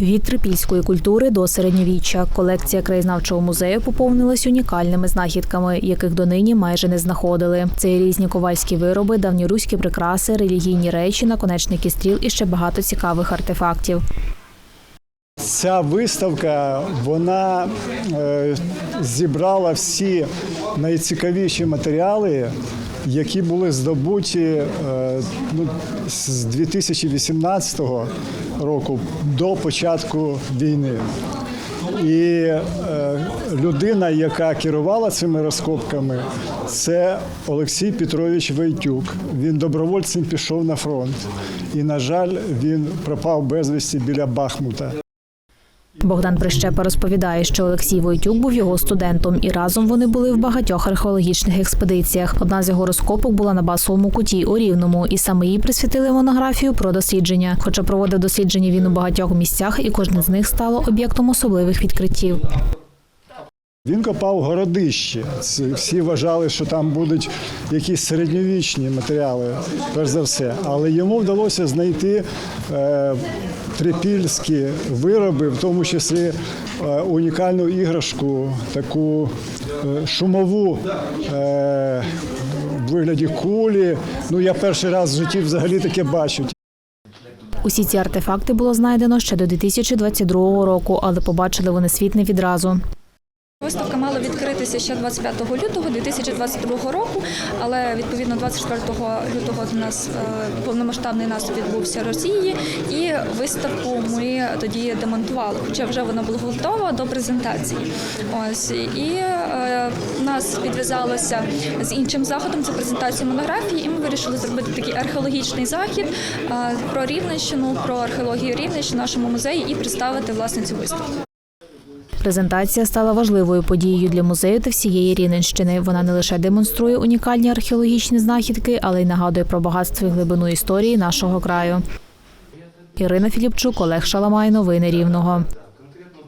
Від трипільської культури до середньовіччя колекція краєзнавчого музею поповнилась унікальними знахідками, яких донині майже не знаходили. Це різні ковальські вироби, давньоруські прикраси, релігійні речі, наконечники стріл і ще багато цікавих артефактів. Ця виставка вона е, зібрала всі найцікавіші матеріали, які були здобуті е, ну, з 2018 року до початку війни. І е, людина, яка керувала цими розкопками, це Олексій Петрович Войтюк. Він добровольцем пішов на фронт. І, на жаль, він пропав безвісті біля Бахмута. Богдан Прищепа розповідає, що Олексій Войтюк був його студентом, і разом вони були в багатьох археологічних експедиціях. Одна з його розкопок була на басовому куті у Рівному, і саме їй присвятили монографію про дослідження. Хоча проводив дослідження він у багатьох місцях, і кожне з них стало об'єктом особливих відкриттів. Він копав городище. Всі вважали, що там будуть якісь середньовічні матеріали, перш за все. Але йому вдалося знайти е, трипільські вироби, в тому числі е, унікальну іграшку, таку е, шумову е, в вигляді кулі. Ну, я перший раз в житті взагалі таке бачу. Усі ці артефакти було знайдено ще до 2022 року, але побачили вони світ не відразу. Виставка мала відкритися ще 25 лютого 2022 року, але відповідно 24 лютого у нас е, повномасштабний наступ відбувся Росії, і виставку ми тоді демонтували, хоча вже вона була готова до презентації. Ось і е, нас підв'язалося з іншим заходом. Це презентація монографії, і ми вирішили зробити такий археологічний захід е, про Рівненщину, про археологію Рівненщини в нашому музеї і представити власне цю виставку. Презентація стала важливою подією для музею та всієї Рівненщини. Вона не лише демонструє унікальні археологічні знахідки, але й нагадує про багатство і глибину історії нашого краю. Ірина Філіпчук, Олег Шаламай. Новини Рівного.